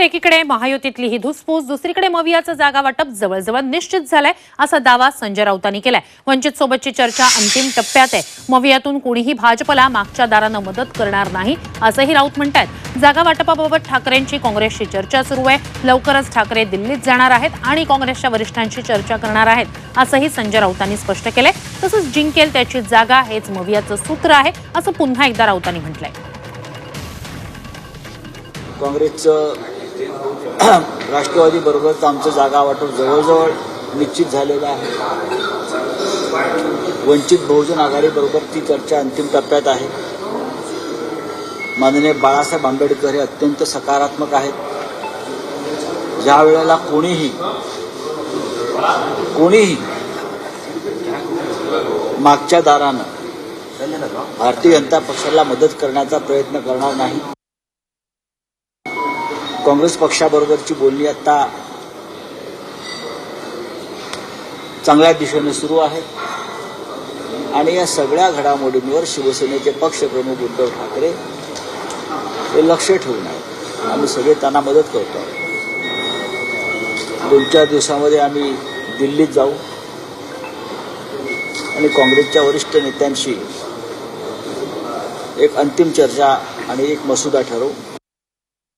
मात्र एकीकडे महायुतीतली ही धुसफूस दुसरीकडे मवियाचं जागा वाटप जवळजवळ निश्चित झालंय असा दावा संजय राऊतांनी केलाय. वंचित सोबतची चर्चा अंतिम टप्प्यात आहे. मवियातून कोणीही भाजपला मागच्या दारानं मदत करणार नाही असंही राऊत म्हणतायत. जागा वाटपाबाबत ठाकरेंची काँग्रेसशी चर्चा सुरू आहे. लवकरच ठाकरे दिल्लीत जाणार आहेत आणि काँग्रेसच्या वरिष्ठांशी चर्चा करणार आहेत असंही संजय राऊतांनी स्पष्ट केलंय. तसंच जिंकेल त्याची जागा हेच मवियाचं सूत्र आहे असं पुन्हा एकदा राऊतांनी म्हटलंय. काँग्रेसचं राष्ट्रवादी बरोबरच आमचं जागा वाटप जवळजवळ निश्चित झालेलं आहे. वंचित बहुजन आघाडीबरोबर ती चर्चा अंतिम टप्प्यात आहे. माननीय बाळासाहेब आंबेडकर हे अत्यंत सकारात्मक आहेत. ज्या वेळेला कोणीही कोणीही मागच्या दारानं भारतीय जनता पक्षाला मदत करण्याचा प्रयत्न करणार नाही काँग्रेस पक्षाबरोबरची बोलणी आता चांगल्या दिशेने सुरू आहे. आणि या सगळ्या घडामोडींवर शिवसेनेचे पक्षप्रमुख उद्धव ठाकरे हे लक्ष ठेवून आहेत. आम्ही सगळे त्यांना मदत करतो दोन चार दिवसामध्ये आम्ही दिल्लीत जाऊ. आणि काँग्रेसच्या वरिष्ठ नेत्यांशी एक अंतिम चर्चा आणि एक मसुदा ठरवू.